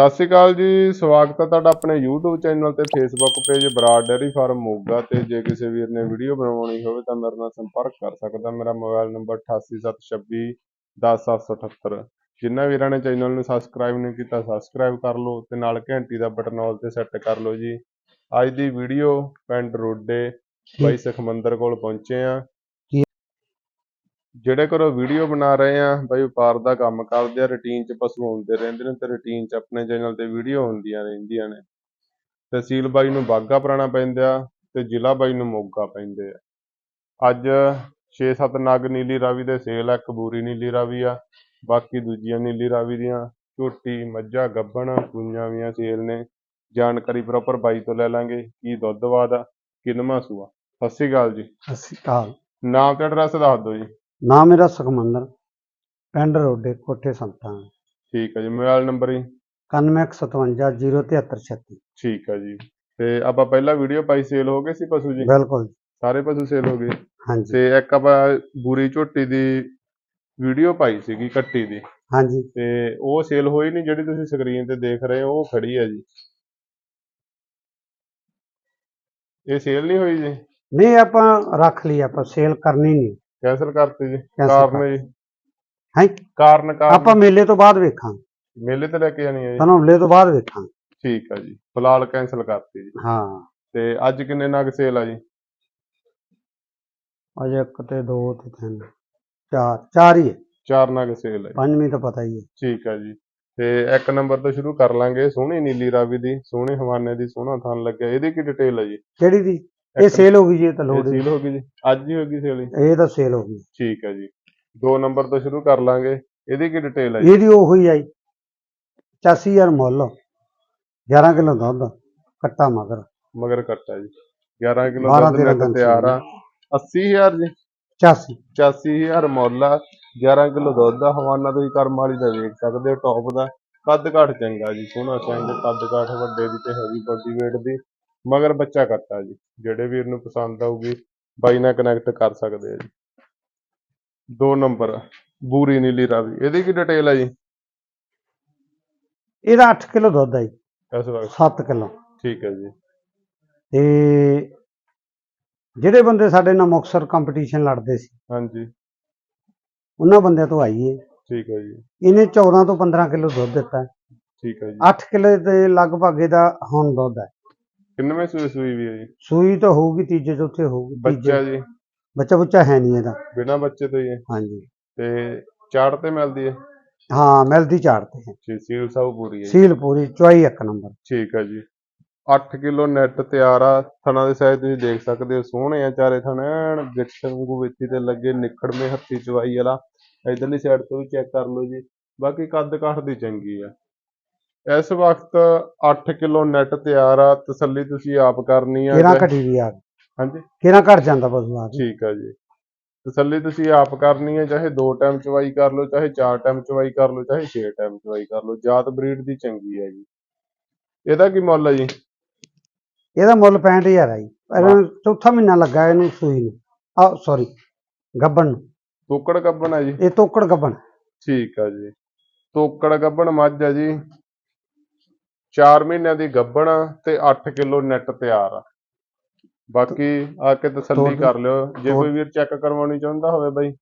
ਸਤਿ ਸ਼੍ਰੀ ਅਕਾਲ ਜੀ ਸਵਾਗਤ ਹੈ ਤੁਹਾਡਾ ਆਪਣੇ YouTube ਚੈਨਲ ਤੇ Facebook page Brar dairy farm Moga ਤੇ। ਜੇ ਕਿਸੇ ਵੀਰ ਨੇ ਵੀਡੀਓ ਬਣਵਾਉਣੀ ਹੋਵੇ ਤਾਂ ਮੇਰੇ ਨਾਲ ਸੰਪਰਕ ਕਰ ਸਕਦਾ ਮੇਰਾ ਮੋਬਾਈਲ ਨੰਬਰ 8876 10778 ਜਿਨ੍ਹਾਂ ਵੀਰਾਂ ਨੇ ਚੈਨਲ ਨੂੰ ਸਬਸਕ੍ਰਾਈਬ ਨਹੀਂ ਕੀਤਾ ਸਬਸਕ੍ਰਾਈਬ ਕਰ ਲਓ ਤੇ ਨਾਲ ਘੰਟੀ ਦਾ ਬਟਨ ਆਲ ਤੇ ਸੈੱਟ ਕਰ ਲਓ ਜੀ। ਅੱਜ ਦੀ ਵੀਡੀਓ ਪਿੰਡ ਰੋਡੇ ਬਾਈ ਸੁਖਮੰਦਰ ਕੋਲ ਪਹੁੰਚੇ ਆ। ਜਿਹੜੇ ਘਰੋਂ ਵੀਡੀਓ ਬਣਾ ਰਹੇ ਆ ਬਾਈ ਵਪਾਰ ਦਾ ਕੰਮ ਕਰਦੇ ਆ ਰੁਟੀਨ 'ਚ ਪਸ਼ੂ ਆਉਂਦੇ ਰਹਿੰਦੇ ਨੇ ਤੇ ਰੁਟੀਨ 'ਚ ਆਪਣੇ ਚੈਨਲ ਤੇ ਵੀਡੀਓ ਹੁੰਦੀਆਂ ਰਹਿੰਦੀਆਂ ਨੇ। ਤਹਿਸੀਲ ਬਾਈ ਨੂੰ ਬਾਗਾ ਪੁਰਾਣਾ ਪੈਂਦਾ ਤੇ ਜ਼ਿਲ੍ਹਾ ਬਾਈ ਨੂੰ ਮੋਗਾ ਪੈਂਦੇ ਆ। ਅੱਜ 6-7 ਨਗ ਨੀਲੀ ਰਾਵੀ ਦੇ ਸੇਲ ਆ ਇੱਕ ਬੂਰੀ ਨੀਲੀ ਰਾਵੀ ਆ ਬਾਕੀ ਦੂਜੀਆਂ ਨੀਲੀ ਰਾਵੀ ਦੀਆਂ। ਝੋਟੀ ਮੱਝਾਂ ਗੱਭਣ ਸੂਈਆਂ ਵੀਆਂ ਸੇਲ ਨੇ। ਜਾਣਕਾਰੀ ਪ੍ਰੋਪਰ ਬਾਈ ਤੋਂ ਲੈ ਲਾਂਗੇ ਕੀ ਦੁੱਧ ਵਾਦ ਆ ਕਿੰਨਵਾਂ ਸੂਆ। ਸਤਿ ਸ਼੍ਰੀ ਅਕਾਲ ਜੀ। ਸਤਿ ਸ਼੍ਰੀ ਅਕਾਲ। ਨਾਮ ਤੇ ਐਡਰੈਸ ਦੱਸ ਦਿਓ ਜੀ। ਨਾਮ ਮੇਰਾ ਸੁਖਮੰਦਰ ਪਿੰਡ ਰੋਡੇ ਕੋਠੇ ਸੰਤਾਂ। ਠੀਕ ਹੈ ਜੀ ਮੋਬਾਈਲ ਨੰਬਰ ਜੀ? 9157 ਠੀਕ ਹੈ ਜੀ। ਤੇ ਆਪਾਂ ਪਹਿਲਾਂ ਵੀਡੀਓ ਪਾਈ ਸੇਲ ਹੋ ਗਏ ਸੀ ਪਸ਼ੂ ਜੀ? ਬਿਲਕੁਲ ਸਾਰੇ ਪਸ਼ੂ ਸੇਲ ਹੋ ਗਏ? ਹਾਂਜੀ। ਤੇ ਇੱਕ ਆਪਾਂ ਬੂਰੀ ਝੋਟੀ ਦੀ ਵੀਡੀਓ ਪਾਈ ਸੀਗੀ ਕੱਟੀ ਦੀ। ਹਾਂਜੀ। ਤੇ ਉਹ ਸੇਲ ਹੋਈ ਨਹੀਂ ਜਿਹੜੀ ਤੁਸੀਂ ਸਕਰੀਨ ਤੇ ਦੇਖ ਰਹੇ ਹੋ ਉਹ ਖੜੀ ਹੈ ਜੀ। ਇਹ ਸੇਲ ਨਹੀਂ ਹੋਈ ਜੀ? ਨਹੀਂ ਆਪਾਂ ਰੱਖ ਲਈ ਆਪਾਂ ਸੇਲ ਕਰਨੀ ਨਹੀਂ। ਕੈਂਸਲ ਕਰਤੀ ਜੀ ਕਾਰਨ ਜੀ। ਹੈ? ਕਾਰਨ ਕਾਰਨ। ਆਪਾਂ ਮੇਲੇ ਤੋਂ ਬਾਅਦ ਵੇਖਾਂਗੇ ਮੇਲੇ ਤੇ ਲੈ ਕੇ ਜਾਣੀ ਹੈ ਜੀ। ਧਨੌਲੇ ਤੋਂ ਬਾਅਦ ਵੇਖਾਂਗੇ ਠੀਕ ਹੈ ਜੀ। ਫਿਲਹਾਲ ਕੈਂਸਲ ਕਰਤੀ ਜੀ। ਹਾਂ। ਤੇ ਅੱਜ ਕਿੰਨੇ ਨਗ ਸੇਲ ਆ ਜੀ? ਅਜੇ ਇੱਕ ਤੇ ਦੋ ਤੇ ਤਿੰਨ। ਚਾਰ। ਚਾਰ ਹੀ ਹੈ। ਚਾਰ ਨਗ ਸੇਲ ਹੈ ਜੀ। ਪੰਜਵੀਂ ਤਾਂ ਪਤਾ ਹੀ ਹੈ। ਠੀਕ ਹੈ ਜੀ। ਤੇ ਇੱਕ ਨੰਬਰ ਤੋਂ ਸ਼ੁਰੂ ਕਰ ਲਾਂਗੇ। ਸੋਹਣੀ ਨੀਲੀ ਰਾਵੀ ਦੀ ਸੋਹਣੇ ਹਵਾਨੇ ਦੀ ਸੋਹਣਾ ਥਣ ਲੱਗਿਆ। ਇਹਦੀ ਕੀ ਡਿਟੇਲ ਹੈ ਜੀ? ਕਿਹੜੀ ਦੀ? ਇਹ ਸੇਲ ਹੋ ਗਈ ਜੀ ਇਹ ਤਾਂ ਲੋੜ ਸੇਲ ਹੋ ਗਈ ਜੀ। ਅੱਜ ਹੀ ਹੋ ਗਈ ਸੇਲ ਇਹ ਤਾਂ ਸੇਲ ਹੋ ਗਈ। ਠੀਕ ਹੈ ਜੀ। ਦੋ ਨੰਬਰ ਤੋਂ ਸ਼ੁਰੂ ਕਰ ਲਾਂਗੇ। ਇਹਦੀ ਕੀ ਡਿਟੇਲ ਹੈ ਜੀ? ਇਹਦੀ ਉਹ ਹੀ ਆਈ 84000 ਮੁੱਲ। 11 ਕਿਲੋ ਦੁੱਧ ਕੱਟਾ ਮਗਰ। ਮਗਰ ਕੱਟਾ ਜੀ। 11 ਕਿਲੋ ਦੁੱਧ ਤਿਆਰ ਆ। 80000 ਜੀ। 85 84000 ਮੁੱਲ ਆ। 11 ਕਿਲੋ ਦੁੱਧ ਆ। ਹਵਾਨਾ ਤੁਸੀਂ ਕਰਮ ਵਾਲੀ ਦਾ ਵੇਖ ਸਕਦੇ ਹੋ ਟੌਪ ਦਾ। ਕੱਦ ਘਾਟ ਚੰਗਾ ਜੀ ਸੋਹਣਾ ਸਿੰਘ ਕੱਦ ਘਾਟ ਵੱਡੇ ਦੀ ਤੇ ਹੈਵੀ ਬੋਡੀ weight ਦੀ। ਮਗਰ ਬੱਚਾ ਕੱਟਾ ਜੀ। ਜਿਹੜੇ ਵੀਰ ਨੂੰ ਪਸੰਦ ਆਊਗੀ ਬਾਈ ਨਾਲ ਕਨੈਕਟ ਕਰ ਸਕਦੇ ਆ ਜੀ। ਦੋ ਨੰਬਰ ਬੂਰੀ ਨੀਲੀ ਰਾਵੀ। ਇਹਦੀ ਕੀ ਡਿਟੇਲ ਹੈ ਜੀ? ਇਹਦਾ 8 ਕਿਲੋ ਦੁੱਧ ਆਈ ਇਸ ਵਕਤ 7 ਕਿਲੋ। ਠੀਕ ਹੈ ਜੀ। ਤੇ ਜਿਹੜੇ ਬੰਦੇ ਸਾਡੇ ਨਾਲ ਮੁਕਸਰ ਕੰਪੀਟੀਸ਼ਨ ਲੜਦੇ ਸੀ ਹਾਂਜੀ। ਉਹਨਾਂ ਬੰਦਿਆਂ ਤੋਂ ਆਈ ਏ। ਠੀਕ ਹੈ ਜੀ। ਇਹਨੇ 14 ਤੋਂ 15 ਕਿਲੋ ਦੁੱਧ ਦਿੱਤਾ। ਠੀਕ ਹੈ ਜੀ। 8 ਕਿਲੋ ਦੇ ਲਗਭਗ ਇਹਦਾ ਹੁਣ ਦੁੱਧ ਹੈ ਕਿੰਨਵੇਂ ਸੂਈ ਸੂਈ ਵੀ ਹੈ ਜੀ? ਸੂਈ ਤਾਂ ਹੋਊਗੀ ਤੀਜੇ ਚੌਥੇ ਹੋਊਗੀ ਬੱਚਾ ਜੀ? ਬੱਚਾ ਬੁੱਚਾ ਹੈ ਨਹੀਂ ਇਹਦਾ। ਬਿਨਾਂ ਬੱਚੇ ਤੋਂ ਹੀ ਹੈ? ਹਾਂਜੀ। ਤੇ ਚਾੜ ਤੇ ਮਿਲਦੀ ਹੈ? ਹਾਂ ਮਿਲਦੀ ਝਾੜ ਤੇ ਹੈ। ਜੀ ਸੀਲ ਸਭ ਪੂਰੀ ਹੈ ਜੀ। ਸੀਲ ਪੂਰੀ ਚੁਆਈ ਇੱਕ ਨੰਬਰ। ਠੀਕ ਹੈ ਜੀ। 8 ਕਿਲੋ ਨੈਟ ਤਿਆਰ ਆ। ਥਣਾ ਦੇ ਸਾਈਜ਼ ਤੁਸੀਂ ਦੇਖ ਸਕਦੇ ਹੋ ਸੋਹਣੇ ਆ ਚਾਰੇ ਥਣ। ਐਨ ਗਿੱਠ ਵਾਂਗੂ ਵਿੱਚੀ ਤੇ ਲੱਗੇ ਨਿਖੜਵੇਂ ਹੱਥੀ ਚਵਾਈ ਵਾਲਾ। ਇਧਰਲੀ ਸਾਈਡ ਤੋਂ ਵੀ ਚੈੱਕ ਕਰ ਲਓ ਜੀ। ਬਾਕੀ ਕੱਦ ਕਾਠ ਦੀ ਚੰਗੀ ਆ। ਇਸ ਵਕਤ 8 ਕਿਲੋ ਨੈਟ ਤਿਆਰ ਆ ਤਸੱਲੀ ਤੁਸੀਂ ਆਪ ਕਰਨੀ ਆ ਕਿਹੜਾ ਘਟੀ ਵੀ ਆ ਹਾਂਜੀ। ਕਿਹੜਾ ਘਟ ਜਾਂਦਾ ਪਸ਼ੂ ਆ ਕੇ ਠੀਕ ਆ ਜੀ। ਤਸੱਲੀ ਤੁਸੀਂ ਆਪ ਕਰਨੀ ਹੈ ਚਾਹੇ ਦੋ ਟਾਈਮ ਚਵਾਈ ਕਰ ਲਓ ਚਾਹੇ ਚਾਰ ਟਾਈਮ ਚਵਾਈ ਕਰ ਲਓ ਚਾਹੇ ਛੇ ਟਾਈਮ ਚਵਾਈ ਕਰ ਲਓ ਜਾਤ ਬਰੀਡ ਦੀ ਚੰਗੀ ਹੈ ਜੀ। ਇਹਦਾ ਕੀ ਮੁੱਲ ਹੈ ਜੀ? ਇਹਦਾ ਮੁੱਲ 65000 ਆਈ ਇਹਨਾਂ ਨੂੰ ਚੌਥਾ ਮਹੀਨਾ ਲੱਗਾ ਇਹਨੂੰ ਸੂਈ ਨੂੰ। ਆ ਸੌਰੀ ਗੱਬਣ ਨੂੰ। ਤੋਕੜ ਗੱਬਣ ਹੈ ਜੀ? ਇਹ ਤੋਕੜ ਗੱਬਣ। ਠੀਕ ਆ ਜੀ। ਤੋਕੜ ਗੱਬਣ ਮੱਝ ਹੈ ਜੀ। 4 ਮਹੀਨਿਆਂ ਦੀ ਗੱਬਣ ਆ ਤੇ 8 ਕਿਲੋ ਨੈਟ ਤਿਆਰ ਆ। ਬਾਕੀ ਆ ਕੇ ਤਸੱਲੀ ਕਰ ਲਿਓ। ਜੇ ਕੋਈ ਵੀਰ ਚੈੱਕ ਕਰਵਾਉਣੀ ਚਾਹੁੰਦਾ ਹੋਵੇ ਬਾਈ।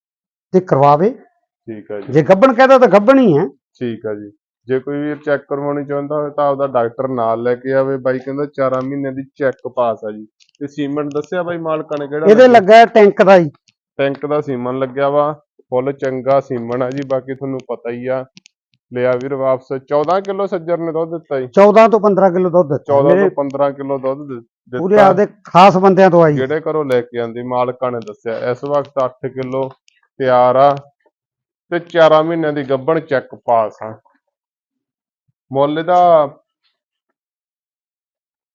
ਤੇ ਕਰਵਾਵੇ। ਠੀਕ ਆ ਜੀ। ਜੇ ਗੱਬਣ ਕਹਦਾ ਤਾਂ ਗੱਬਣ ਹੀ ਹੈ। ਠੀਕ ਆ ਜੀ। ਜੇ ਕੋਈ ਵੀਰ ਚੈੱਕ ਕਰਵਾਉਣੀ ਚਾਹੁੰਦਾ ਹੋਵੇ ਤਾਂ ਆਪਦਾ ਡਾਕਟਰ ਨਾਲ ਲੈ ਕੇ ਆਵੇ। ਬਾਈ ਕਹਿੰਦਾ 4 ਮਹੀਨਿਆਂ ਦੀ ਚੈੱਕ ਪਾਸ ਆ ਜੀ। ਤੇ ਸੀਮੈਂਟ ਦੱਸਿਆ ਬਾਈ ਮਾਲਕਾਂ ਨੇ ਕਿਹੜਾ ਇਹਦੇ? ਲੱਗਾ? ਹੈ ਟੈਂਕ ਦਾ ਹੀ ਟੈਂਕ ਦਾ ਸੀਮਨ ਲੱਗਿਆ ਵਾ। ਫੁੱਲ ਚੰਗਾ ਸੀਮਨ ਆ ਜੀ। ਬਾਕੀ ਤੁਹਾਨੂੰ ਪਤਾ ਹੀ ਆ ਲਿਆ ਵੀਰ ਵਾਪਸ। 14 ਕਿਲੋ ਸੱਜਰ ਨੇ ਦੁੱਧ ਦਿੱਤਾ ਜੀ। 14 ਤੋਂ 15 ਕਿਲੋ ਦੁੱਧ ਦਿੱਤਾ। 14 ਮੇਰੇ ਤੋਂ 15 ਕਿਲੋ ਦੁੱਧ ਦਿੱ- ਪੂਰੇ ਦਿੱਤਾ ਆਪਦੇ ਖਾਸ ਬੰਦਿਆਂ ਤੋਂ ਆਈ। ਜਿਹੜੇ ਘਰੋਂ ਲੈ ਕੇ ਆਂਦੀ ਮਾਲਕਾਂ ਨੇ ਦੱਸਿਆ ਇਸ ਵਕਤ 8 ਕਿਲੋ ਤਿਆਰ ਆ ਤੇ 4 ਮਹੀਨਿਆਂ ਦੀ ਗੱਭਣ ਚੈੱਕ ਪਾਸ ਆ। ਮੁੱਲ ਦਾ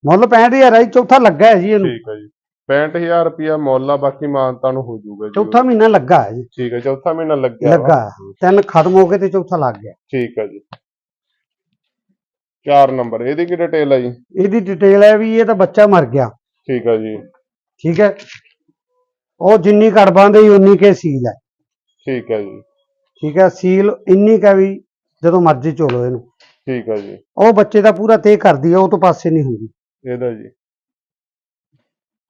ਮੁੱਲ 65000 ਆਈ ਚੌਥਾ ਲੱਗਾ ਹੈ ਜੀ ਇਹਨੂੰ। ਠੀਕ ਹੈ ਜੀ। 65000 ਰੁਪਿਆ ਮੁੱਲ ਆ ਬਾਕੀ ਮਾਨਤਾ ਨੂੰ ਹੋ ਜਾਊਗਾ ਜੀ ਚੌਥਾ ਮਹੀਨਾ ਲੱਗਾ ਹੈ ਜੀ। ਠੀਕ ਹੈ ਚੌਥਾ ਮਹੀਨਾ ਲੱਗਿਆ ਵਾ। ਲੱਗਾ। ਤਿੰਨ ਖਤਮ ਹੋ ਗਏ ਤੇ ਚੌਥਾ ਲੱਗ ਗਿਆ। ਠੀਕ ਹੈ ਜੀ। 4 ਨੰਬਰ ਇਹਦੀ ਕੀ ਡਿਟੇਲ ਹੈ ਜੀ? ਇਹਦੀ ਡਿਟੇਲ ਹੈ ਵੀ ਇਹ ਤਾਂ ਬੱਚਾ ਮਰ ਗਿਆ। ਠੀਕ ਹੈ ਜੀ। ਠੀਕ ਹੈ। ਉਹ ਜਿੰਨੀ ਘੜ ਬੰਦੇ ਉਨੀ ਕੇ ਸੀਲ ਹੈ। ਠੀਕ ਹੈ ਜੀ। ਠੀਕ ਹੈ ਸੀਲ ਇੰਨੀ ਕਾ ਵੀ ਜਦੋਂ ਮਰਜ਼ੀ ਚੋਲੋ ਇਹਨੂੰ। ਠੀਕ ਹੈ ਜੀ। ਉਹ ਬੱਚੇ ਦਾ ਪੂਰਾ ਤੇ ਕਰਦੀ ਆ ਉਹ ਤੋਂ ਪਾਸੇ ਨਹੀਂ ਹੁੰਦੀ। ਇਹਦਾ ਜੀ।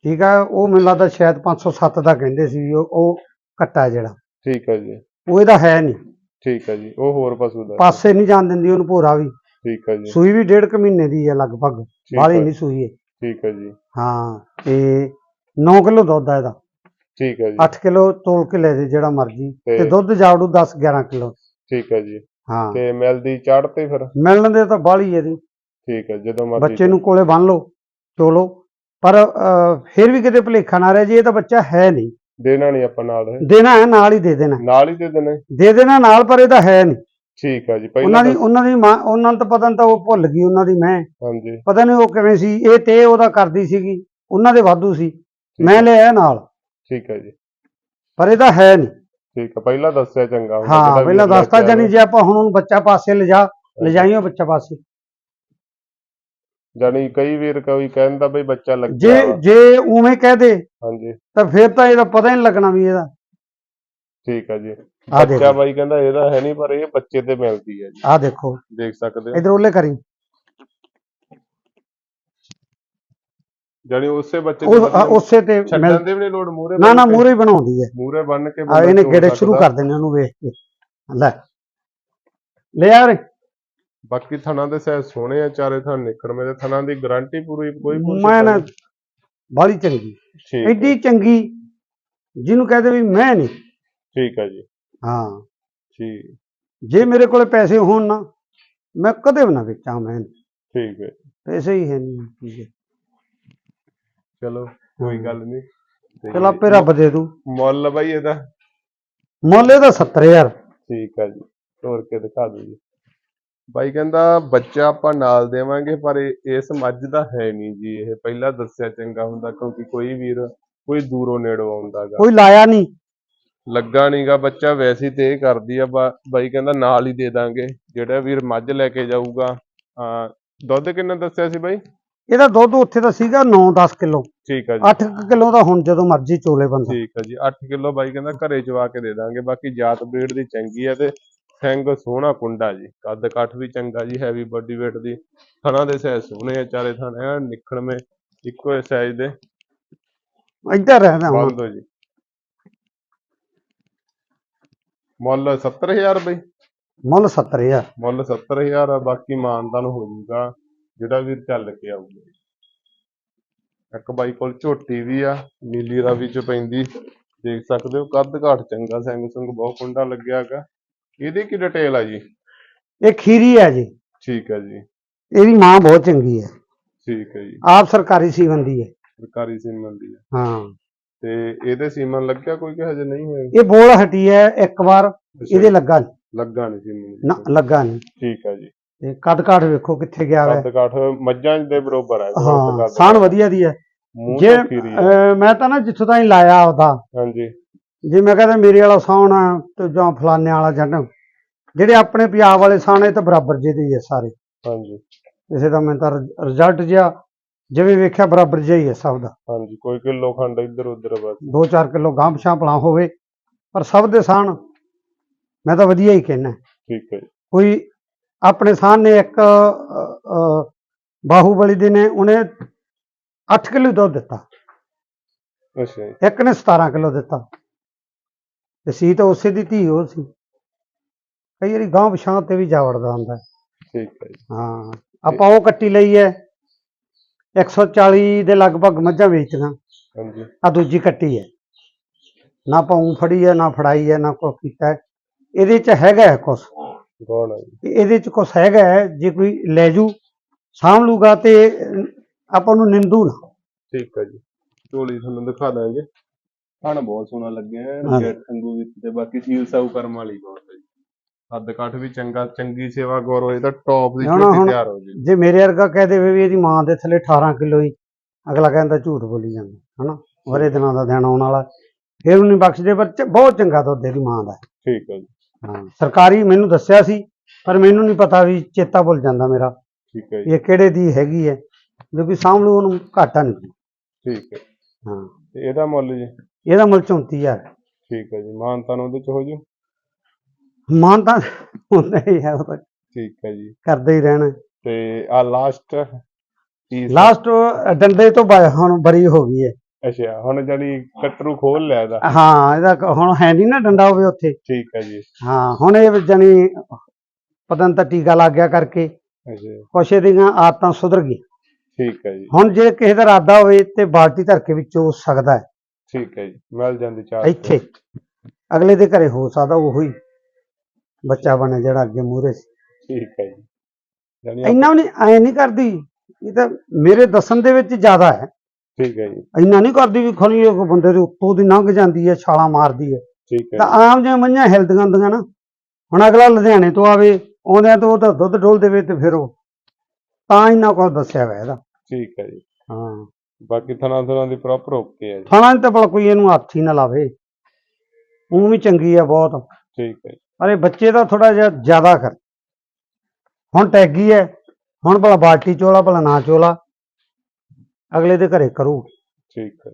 ਠੀਕ ਆ ਉਹ ਮੈਨੂੰ ਲੱਗਦਾ ਸ਼ਾਇਦ 507 ਦਾ ਕਹਿੰਦੇ ਸੀ ਵੀ ਉਹ ਉਹ ਕੱਟਾ ਜਿਹੜਾ। ਠੀਕ ਹੈ ਜੀ। ਉਹ ਇਹਦਾ ਹੈ ਨਹੀਂ। ਠੀਕ ਹੈ ਜੀ ਉਹ ਹੋਰ ਪਸ਼ੂ ਦਾ। ਪਾਸੇ ਨਹੀਂ ਜਾਣ ਦਿੰਦੀ ਉਹਨੂੰ ਭੋਰਾ ਵੀ। ਠੀਕ ਹੈ ਜੀ। ਸੂਈ ਵੀ ਡੇਢ ਕੁ ਮਹੀਨੇ ਦੀ ਹੈ ਲਗਭਗ ਬਾਹਲੀ ਨਹੀਂ ਸੂਈ ਹੈ ਠੀਕ ਹੈ ਜੀ। ਹਾਂ ਤੇ 9 ਕਿਲੋ ਦੁੱਧ ਆ ਇਹਦਾ। ਠੀਕ ਹੈ ਜੀ। 8 ਕਿਲੋ ਤੋਲ ਕੇ ਲੈ ਜੇ ਜਿਹੜਾ ਮਰਜ਼ੀ ਤੇ ਦੁੱਧ ਜਾਵੜੂ 10 11 ਕਿਲੋ। ਠੀਕ ਹੈ ਜੀ। ਹਾਂ। ਤੇ ਮਿਲਦੀ ਚੜ੍ਹ ਤੇ ਫਿਰ? ਮਿਲਣ ਦੇ ਤਾਂ ਬਾਹਲੀ ਇਹਦੀ। ਠੀਕ ਹੈ ਜਦੋਂ ਮਰਜ਼ੀ ਬੱਚੇ ਨੂੰ ਕੋਲੇ ਬੰਨ ਲਓ ਚੋਲੋ ਪਰ ਫਿਰ ਵੀ ਕਿਤੇ ਭੁਲੇਖਾ ਨਾ ਰਹਿ ਜੇ ਇਹ ਤਾਂ ਬੱਚਾ ਹੈ ਨਹੀਂ। ਦੇਣਾ ਨਹੀਂ ਆਪਾਂ ਨਾਲ ਇਹ। ਦੇਣਾ ਹੈ ਨਾਲ ਹੀ ਦੇ ਦੇਣਾ ਨਾਲ ਹੀ ਦੇ ਦੇਣੇ ਦੇ ਦੇਣਾ ਨਾਲ ਪਰ ਇਹਦਾ ਹੈ ਨਹੀਂ। ਠੀਕ ਹੈ ਜੀ ਉਹਨਾਂ ਪਹਿਲਾਂ ਦੀ ਉਹਨਾਂ ਦੀ ਮਾਂ ਉਹਨਾਂ ਨੂੰ ਤਾਂ ਪਤਾ ਨਹੀਂ ਤਾਂ ਉਹ ਭੁੱਲ ਗਈ ਉਹਨਾਂ ਦੀ ਮੈਂ। ਹਾਂਜੀ। ਪਤਾ ਨਹੀਂ ਉਹ ਕਿਵੇਂ ਸੀ ਇਹ ਤੇ ਉਹਦਾ ਕਰਦੀ ਸੀਗੀ ਉਹਨਾਂ ਦੇ ਵਾਧੂ ਸੀ। ਮੈਂ ਲਿਆ ਨਾਲ। ਠੀਕ ਹੈ ਜੀ। ਪਰ ਇਹਦਾ ਹੈ ਨਹੀਂ। ਠੀਕ ਹੈ ਪਹਿਲਾਂ ਦੱਸਿਆ ਚੰਗਾ। ਹਾਂ ਪਹਿਲਾਂ ਦੱਸਤਾ ਜਾਨੀ। ਜੇ ਆਪਾਂ ਹੁਣ ਉਹਨੂੰ ਬੱਚਾ ਪਾਸੇ ਲਿਜਾ ਲਿਜਾਈਓ ਬੱਚਾ ਪਾਸੇ। ਜਾਣੀ ਕਈ ਵੀਰ ਕੋਈ ਕਹਿੰਦਾ ਬਈ ਬੱਚਾ ਜੇ ਲੱਗਿਆ ਵਾ। ਜੇ ਉਵੇਂ ਕਹਿ ਦੇ ਹਾਂਜੀ। ਤਾਂ ਫਿਰ ਤਾਂ ਇਹਦਾ ਪਤਾ ਹੀ ਨਹੀਂ ਲੱਗਣਾ ਵੀ ਇਹਦਾ। ਠੀਕ ਹੈ ਜੀ। ਆ ਬੱਚਾ ਦੇਖੋ। ਬਾਈ ਕਹਿੰਦਾ ਇਹਦਾ ਹੈ ਨਹੀਂ ਪਰ ਇਹ ਬੱਚੇ ਤੇ ਮਿਲਦੀ ਹੈ ਜੀ। ਆ ਦੇਖੋ। ਦੇਖ ਸਕਦੇ ਹੋ। ਇਧਰ ਉਹਲੇ ਕਰੀ। ਜਾਣੀ ਉਸੇ ਬੱਚੇ ਉਹ ਆ, ਉਸੇ ਤੇ ਮਿਲ ਛੱਡਣ ਦੇ ਵੀ ਨਹੀਂ ਲੋੜ ਮੂਰੇ ਨਾ ਨਾ ਮੂਰੇ ਬਣਾਉਂਦੀ ਹੈ। ਮੂਰੇ ਬੰਨ ਕੇ ਆ ਬੰਦਾ ਇਹਨੇ ਗੇੜੇ ਸ਼ੁਰੂ ਸਕਦਾ। ਕਰ ਦੇਣੇ ਉਹਨੂੰ ਵੇਖ ਕੇ। ਲੈ। ਲੈ ਯਾਰ ਬਾਕੀ ਥਣਾ ਦੇ ਸਹਿ ਸੋਹਣੇ ਆ ਚਾਰੇ ਥਣ ਨਿਕੜਵੇਂ ਦੇ ਥਣਾ ਦੀ ਗਾਰੰਟੀ ਪੂਰੀ ਕੋਈ bullshit ਮੈਂ ਨਾ। ਬਾਲੀ ਚੰਗੀ। ਠੀਕ ਹੈ, ਐਡੀ ਚੰਗੀ ਜਿਹਨੂੰ ਕਹਦੇ ਵੀ ਮੈਂ ਨਹੀਂ। ਠੀਕ ਹੈ ਜੀ। ਹਾਂ। ਠੀਕ। ਜੇ ਮੇਰੇ ਕੋਲੇ ਪੈਸੇ ਹੋਣ ਨਾ ਮੈਂ ਕਦੇ ਵੀ ਨਾ ਵੇਚਾਂ ਮੈਂ ਠੀਕ ਹੈ। ਪੈਸੇ ਹੀ ਹੈ ਨਹੀਂ ਠੀਕ ਹੈ। ਚਲੋ ਕੋਈ ਗੱਲ ਨਹੀਂ। ਚਲ ਆਪੇ ਰੱਬ ਦੇ ਦੂ ਮੁੱਲ ਬਾਈ ਇਹਦਾ। ਮੁੱਲ ਇਹਦਾ 70000 ਠੀਕ ਹੈ ਜੀ। ਤੋਰ ਕੇ ਦਿਖਾ ਦਿਓ ਜੀ। ਬਾਈ ਕਹਿੰਦਾ ਬੱਚਾ ਆਪਾਂ ਨਾਲ ਦੇਵਾਂਗੇ ਪਰ ਇਹ- ਇਸ ਮੱਝ ਦਾ ਹੈ ਨਹੀਂ ਜੀ ਇਹ। ਪਹਿਲਾਂ ਦੱਸਿਆ ਚੰਗਾ ਹੁੰਦਾ ਕਿਉਂਕਿ ਕੋਈ ਵੀਰ ਕੋਈ ਦੂਰੋਂ ਨੇੜੋਂ ਆਉਂਦਾਗਾ। ਕੋਈ ਲਾਇਆ ਨਹੀਂ। ਲੱਗਾ ਨਹੀਂਗਾ ਬੱਚਾ ਵੈਸੇ ਹੀ ਤੇ ਇਹ ਕਰਦੀ ਆ ਬਾ- ਬਾਈ ਕਹਿੰਦਾ ਨਾਲ ਹੀ ਦੇ ਦਾਂਗੇ। ਜਿਹੜਾ ਵੀਰ ਮੱਝ ਲੈ ਕੇ ਜਾਊਗਾ ਆ ਦੁੱਧ ਕਿੰਨਾ ਦੱਸਿਆ ਸੀ ਬਾਈ? ਇਹਦਾ ਦੁੱਧ ਉੱਥੇ ਤਾਂ ਸੀਗਾ 9-10 ਕਿਲੋ। ਠੀਕ ਆ ਜੀ। 8 ਕਿਲੋ ਦਾ ਹੁਣ ਜਦੋਂ ਮਰਜ਼ੀ ਚੋਲੇ ਬੰਦਾ। ਠੀਕ ਆ ਜੀ। 8 ਕਿਲੋ ਬਾਈ ਕਹਿੰਦਾ ਘਰੇ ਚਵਾ ਕੇ ਦੇ ਦਾਂਗੇ ਬਾਕੀ ਜਾਤ ਬਰੀਡ ਦੀ ਚੰਗੀ ਆ ਤੇ ਸਿੰਘ ਸੋਹਣਾ ਕੁੰਡਾ ਜੀ। ਕੱਦ ਕੱਠ ਵੀ ਚੰਗਾ ਜੀ ਹੈਵੀ ਬੋਡੀ weight ਦੀ। ਥਣਾ ਦੇ ਸਾਈਜ਼ ਸੋਹਣੇ ਆ ਚਾਰੇ ਥਣ ਐ ਨਿਖੜਵੇਂ ਇੱਕੋ ਸਾਈਜ਼ ਦੇ। ਇੱਧਰ ਰਹਿੰਦਾ ਹੁਣ। ਬੰਦ ਹੋ ਜੀ। ਮੁੱਲ 70000 ਬਈ। ਮੁੱਲ 70000 ਮੁੱਲ 70000 ਆ ਬਾਕੀ ਮਾਨਦਾਨ ਹੋ ਜਾਊਗਾ ਜਿਹੜਾ ਵੀਰ ਚੱਲ ਕੇ ਆਊਗਾ। ਇੱਕ ਬਾਈ ਕੋਲ ਝੋਟੀ ਵੀ ਆ ਨੀਲੀ ਰਾਵੀ ਚ ਪੈਂਦੀ। ਦੇਖ ਸਕਦੇ ਹੋ ਕੱਦ ਘਾਟ ਚੰਗਾ ਸਿੰਘ ਸੁੰਗ ਬਹੁਤ ਕੁੰਡਾ ਲੱਗਿਆ ਹੈਗਾ। ਇਹਦੀ ਕੀ ਡਿਟੇਲ ਆ ਜੀ? ਇਹ ਖੀਰੀ ਹੈ ਜੀ। ਠੀਕ ਹੈ ਜੀ। ਇਹਦੀ ਮਾਂ ਬਹੁਤ ਚੰਗੀ ਹੈ ਠੀਕ ਹੈ ਜੀ। ਆਪ ਸਰਕਾਰੀ ਸੀਵਨ ਦੀ ਹੈ ਸਰਕਾਰੀ ਸੀਮਨ ਦੀ ਹੈ ਹਾਂ। ਤੇ ਇਹਦੇ ਸੀਮਨ ਲੱਗਿਆ ਕੋਈ ਕਿ ਹਜੇ ਨਹੀਂ ਹੋਇਆ ਇਹ ਬੋਲ ਹਟੀ ਹੈ ਇੱਕ ਵਾਰ ਇਹਦੇ ਲੱਗਾ ਨੀ। ਲੱਗਾ ਨਹੀਂ ਸੀਮਨ ਨਾ ਲੱਗਾ ਨਹੀਂ। ਠੀਕ ਹੈ ਜੀ। ਤੇ ਕੱਦ ਕਾਠ ਵੇਖੋ ਕਿੱਥੇ ਗਿਆ ਵਾ। ਕੱਦ ਘਾਟ ਮੱਝਾਂ ਦੇ ਬਰੋਬਰ ਹੈ ਹਾਂ ਸਾਣ ਵਧੀਆ ਦੀ ਹੈ ਜੇ ਹੈ ਅਹ, ਮੈਂ ਤਾਂ ਨਾ ਜਿੱਥੋਂ ਤਾਈਂ ਲਾਇਆ ਆਪਦਾ ਹਾਂਜੀ। ਜੇ ਮੈਂ ਕਹਿੰਦਾ ਮੇਰੇ ਵਾਲਾ ਸਾਉਣ ਆ ਤੇ ਜਾਂ ਫਲਾਨੇ ਵਾਲਾ ਜੰਡ ਜਿਹੜੇ ਆਪਣੇ ਪੰਜਾਬ ਵਾਲੇ ਸਾਣ ਇਹ ਤਾਂ ਬਰਾਬਰ ਜੇ ਦੇ ਹੀ ਆ ਸਾਰੇ। ਹਾਂਜੀ। ਕਿਸੇ ਦਾ ਮੈਂ ਤਾਂ ਰਿਜ਼ਲਟ ਜਿਹਾ ਜਿਵੇਂ ਵੇਖਿਆ ਬਰਾਬਰ ਜਿਹਾ ਹੀ ਹੈ ਸਭ ਦਾ। ਹਾਂਜੀ ਕੋਈ ਕਿਲੋ ਖੰਡ ਇੱਧਰ ਉੱਧਰ ਬਸ। 2-4 ਕਿਲੋ ਪਿਛਾਂ ਭਲਾ ਹੋਵੇ ਪਰ ਸਭ ਦੇ ਸਾਣ ਮੈਂ ਤਾਂ ਵਧੀਆ ਹੀ ਕਹਿਣਾ ਠੀਕ ਹੈ ਕੋਈ ਆਪਣੇ ਸਾਹਮਣੇ ਇੱਕ ਅ, ਅ, ਬਾਹੂਬਲੀ ਦੇ ਨੇ ਉਹਨੇ 8 ਕਿਲੋ ਦੁੱਧ ਦਿੱਤਾ। ਅੱਛਾ ਇੱਕ ਨੇ 17 ਕਿਲੋ ਦਿੱਤਾ। ਤੇ ਸੀ ਤਾਂ ਉਸੇ ਦੀ ਧੀ ਉਹ ਸੀ। ਕਈ ਵਾਰੀ ਗਾਂਹ ਪਿਛਾਂ ਤੇ ਵੀ ਜਾ ਵੜਦਾ ਹੁੰਦਾ। ਹੈ। ਠੀਕ ਹੈ ਜੀ। ਹਾਂ ਆਪਾਂ ਉਹ ਕੱਟੀ ਲਈ ਹੈ। 140 ਦੇ ਲਗਭਗ ਮੱਝਾਂ ਵੇਚੀਆਂ ਹਾਂਜੀ। ਆ ਦੂਜੀ ਕੱਟੀ ਹੈ। ਨਾ ਪਾਉਂ ਫੜੀ ਹੈ ਨਾ ਫੜਾਈ ਹੈ ਨਾ ਕੁਛ ਕੀਤਾ ਹੈ। ਇਹਦੇ ਚ ਹੈਗਾ ਹੈ ਕੁਛ। ਗੌਣ ਹੈ? ਜੀ ਇਹਦੇ ਚ ਕੁਛ ਹੈਗਾ ਹੈ ਜੇ ਕੋਈ ਲੈ ਜੂ ਸਾਂਭ ਲੂਗਾ ਤੇ ਆਪਾਂ ਨੂੰ ਨਿੰਦੂ ਨਾ। ਠੀਕ ਹੈ ਜੀ। ਝੋਲੀ ਤੁਹਾਨੂੰ ਦਿਖਾ ਦਾਂਗੇ। ਖਾਣਾ ਬਹੁਤ ਸੋਹਣਾ ਲੱਗਿਆ ਹੈ ਖੰਗੂ ਵਿੱਚ ਤੇ ਬਾਕੀ ਸੀਲ ਸਾਊ ਕਰਮ ਵਾਲੀ ਬਹੁਤ ਹੈ ਜੀ। ਹੱਦ ਕੱਠ ਵੀ ਚੰਗਾ ਚੰਗੀ ਸੇਵਾ ਗੌਰਵ ਇਹਦਾ ਟੌਪ ਦੀ ਝੋਟੀ ਹੁਣ- ਤਿਆਰ ਹੋ ਜੀ। ਜੇ ਮੇਰੇ ਵਰਗਾ ਕਹਿ ਦੇਵੇ ਵੀ ਇਹਦੀ ਮਾਂ ਦੇ ਥੱਲੇ 18 ਕਿਲੋ ਹੀ ਅਗਲਾ ਕਹਿੰਦਾ ਝੂਠ ਬੋਲੀ ਜਾਂਦਾ ਹਨਾ? ਵਰੇ ਦਿਨਾਂ ਦਾ ਦਿਨ ਆਉਣ ਵਾਲਾ। ਫਿਰ ਉਹਨੇ ਬਖਸ਼ਦੇ ਪਰ ਚ- ਬਹੁਤ ਚੰਗਾ ਦੁੱਧ ਇਹਦੀ ਮਾਂ ਦਾ। ਠੀਕ ਹੈ ਜੀ। ਹਾਂ ਸਰਕਾਰੀ ਮੈਨੂੰ ਦੱਸਿਆ ਸੀ ਪਰ ਮੈਨੂੰ ਨਹੀਂ ਪਤਾ ਵੀ ਚੇਤਾ ਭੁੱਲ ਜਾਂਦਾ ਮੇਰਾ ਠੀਕ ਹੈ ਵੀ ਜੀ ਇਹ ਕਿਹੜੇ ਦੀ ਹੈਗੀ ਹੈ ਜੋ ਕਿ ਸਾਂਭ ਲੂ ਉਹਨੂੰ ਘਾਟਾ ਨਹੀਂ। ਠੀਕ ਹੈ। ਹਾਂ। ਤੇ ਇਹਦਾ ਮੁੱਲ ਜੀ? ਇਹਦਾ ਮੁੱਲ 34000 ਠੀਕ ਹੈ ਜੀ ਮਾਨਤਾ ਨੂੰ ਉਹਦੇ ਚ ਹੋ ਜੂ? ਮਾਨ ਤਾਂ ਹੁੰਦਾ ਹੀ ਹੈ ਉਹ ਤਾਂ ਠੀਕ ਹੈ ਜੀ। ਕਰਦੇ ਹੀ ਰਹਿਣਾ। ਤੇ ਆ ਲਾਸਟ ਪੀਸ ਲਾਸਟ ਡੰਡੇ ਤੋਂ ਬ- ਹੁਣ ਬਰੀ ਹੋ ਗਈ ਹੈ। ਅੱਛਾ ਹੁਣ ਜਾਨੀ ਕਟਰੂ ਖੋਲ ਲਿਆ ਇਹਦਾ। ਹਾਂ ਇਹਦਾ ਕ- ਹੁਣ ਹੈ ਨਹੀਂ ਨਾ ਡੰਡਾ ਹੋਵੇ ਉੱਥੇ। ਠੀਕ ਹੈ ਜੀ। ਹਾਂ ਹੁਣ ਇਹ ਜਾਨੀ ਪਤਾ ਨਹੀਂ ਤਾਂ ਟੀਕਾ ਲੱਗ ਗਿਆ ਕਰਕੇ ਅੱਛਾ। ਕੁਛ ਇਹਦੀਆਂ ਆਦਤਾਂ ਸੁਧਰ ਗਈ ਠੀਕ ਹੈ ਜੀ। ਹੁਣ ਜੇ ਕਿਸੇ ਦਾ ਇਰਾਦਾ ਹੋਵੇ ਤੇ ਬਾਲਟੀ ਧਰ ਕੇ ਵੀ ਚੋ ਸਕਦਾ ਹੈ। ਠੀਕ ਹੈ ਜੀ ਮਿਲ ਜਾਂਦੀ ਚਾਰ ਇੱਥੇ। ਅਗਲੇ ਦੇ ਘਰੇ ਹੋ ਸਕਦਾ ਉਹੀ ਬੱਚਾ ਬਣੇ ਜਿਹੜਾ ਅੱਗੇ ਮੂਹਰੇ ਸੀ। ਠੀਕ ਹੈ ਜੀ। ਇੰਨਾ ਵੀ ਨਹੀਂ ਐ ਨਹੀਂ ਕਰਦੀ। ਇਹ ਤਾਂ ਮੇਰੇ ਦੱਸਣ ਦੇ ਵਿੱਚ ਜ਼ਿਆਦਾ ਹੈ। ਠੀਕ ਹੈ ਜੀ। ਇੰਨਾ ਨਹੀਂ ਕਰਦੀ ਵੀ ਖਲੀ ਇੱਕ ਬੰਦੇ ਦੇ ਉੱਤੋਂ ਦੀ ਲੰਘ ਜਾਂਦੀ ਹੈ ਛਾਲਾਂ ਮਾਰਦੀ ਹੈ। ਠੀਕ ਹੈ। ਤਾਂ ਆਮ ਜਿਹੀਆਂ ਮਈਆਂ ਹਿਲਦੀਆਂ ਹੁੰਦੀਆਂ ਨਾ। ਹੁਣ ਅਗਲਾ ਲੁਧਿਆਣੇ ਤੋਂ ਆਵੇ ਆਉਂਦਿਆਂ ਤੋਂ ਉਹ ਤਾਂ ਦੁੱਧ ਡੋਲ ਦੇਵੇ ਤੇ ਫਿਰ ਉਹ ਤਾਂ ਇੰਨਾ ਕੁਝ ਦੱਸਿਆ ਹੋਇਆ ਇਹਦਾ। ਠੀਕ ਹੈ ਜੀ। ਹਾਂ। ਬਾਕੀ ਥਣਾ ਥਣਾ ਦੀ ਪ੍ਰੋਪਰ ਓਕੇ ਹੈ ਜੀ। ਥਾਣਾ ਤਾਂ ਭਲਾ ਕੋਈ ਇਹਨੂੰ ਹੱਥ ਹੀ ਨਾ ਲਾਵੇ। ਉਹ ਵੀ ਚੰਗੀ ਆ ਬਹੁਤ। ਠੀਕ ਹੈ ਇਹ ਬੱਚੇ ਦਾ ਥੋੜਾ ਜਿਹਾ ਜ਼ਿਆਦਾ ਕਰ ਹੁਣ ਟੈਗੀ ਹੈ। ਹੁਣ ਭਲਾ ਬਾਲਟੀ ਚੋਲਾ ਭਲਾ ਨਾ ਚੋਲਾ। ਅਗਲੇ ਦੇ ਘਰੇ ਕਰੂ। ਠੀਕ ਹੈ।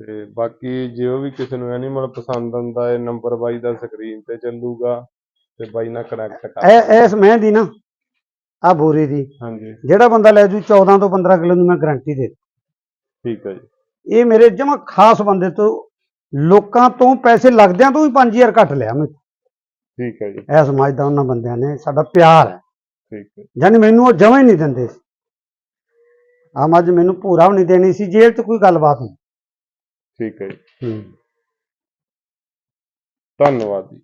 ਤੇ ਬਾਕੀ ਜੇ ਉਹ ਵੀ ਕਿਸੇ ਨੂੰ ਐਨੀਮਲ ਪਸੰਦ ਆਉਂਦਾ ਹੈ ਨੰਬਰ ਬਾਈ ਦਾ ਸਕਰੀਨ ਤੇ ਚੱਲੂਗਾ। ਤੇ ਬਾਈ ਨਾਲ ਕਨੈਕਟ ਕਰ ਇਹ ਇਸ ਮਹਿ ਦੀ ਨਾ। ਆ ਬੋਰੀ ਦੀ। ਹਾਂਜੀ। ਜਿਹੜਾ ਬੰਦਾ ਲੈ ਜੂ 14 ਤੋਂ 15 ਕਿਲੋ ਦੀ ਮੈਂ ਗਾਰੰਟੀ ਦੇ ਠੀਕ ਹੈ ਜੀ। ਇਹ ਮੇਰੇ ਜਮਾ ਖਾਸ ਬੰਦੇ ਤੋਂ ਲੋਕਾਂ ਤੋਂ ਪੈਸੇ ਲੱਗਦਿਆਂ ਤੋਂ ਵੀ 5000 ਘੱਟ ਲਿਆ ਮੈਂ। ਠੀਕ ਹੈ ਜੀ। ਇਹ ਸਮਝਦਾ ਉਹਨਾਂ ਬੰਦਿਆਂ ਨੇ ਸਾਡਾ ਪਿਆਰ ਹੈ। ਠੀਕ ਹੈ। ਯਾਨੀ ਮੈਨੂੰ ਉਹ ਜਮਾਂ ਹੀ ਨਹੀਂ ਦਿੰਦੇ। ਸੀ ਆ ਮੱਝ ਮੈਨੂੰ ਪੂਰਾ ਵੀ ਨਹੀਂ ਦੇਣੀ ਸੀ ਜੇਲ੍ਹ 'ਚ ਕੋਈ ਗੱਲਬਾਤ ਨਹੀਂ। ਠੀਕ ਹੈ ਜੀ। ਹੂੰ। ਧੰਨਵਾਦ ਜੀ।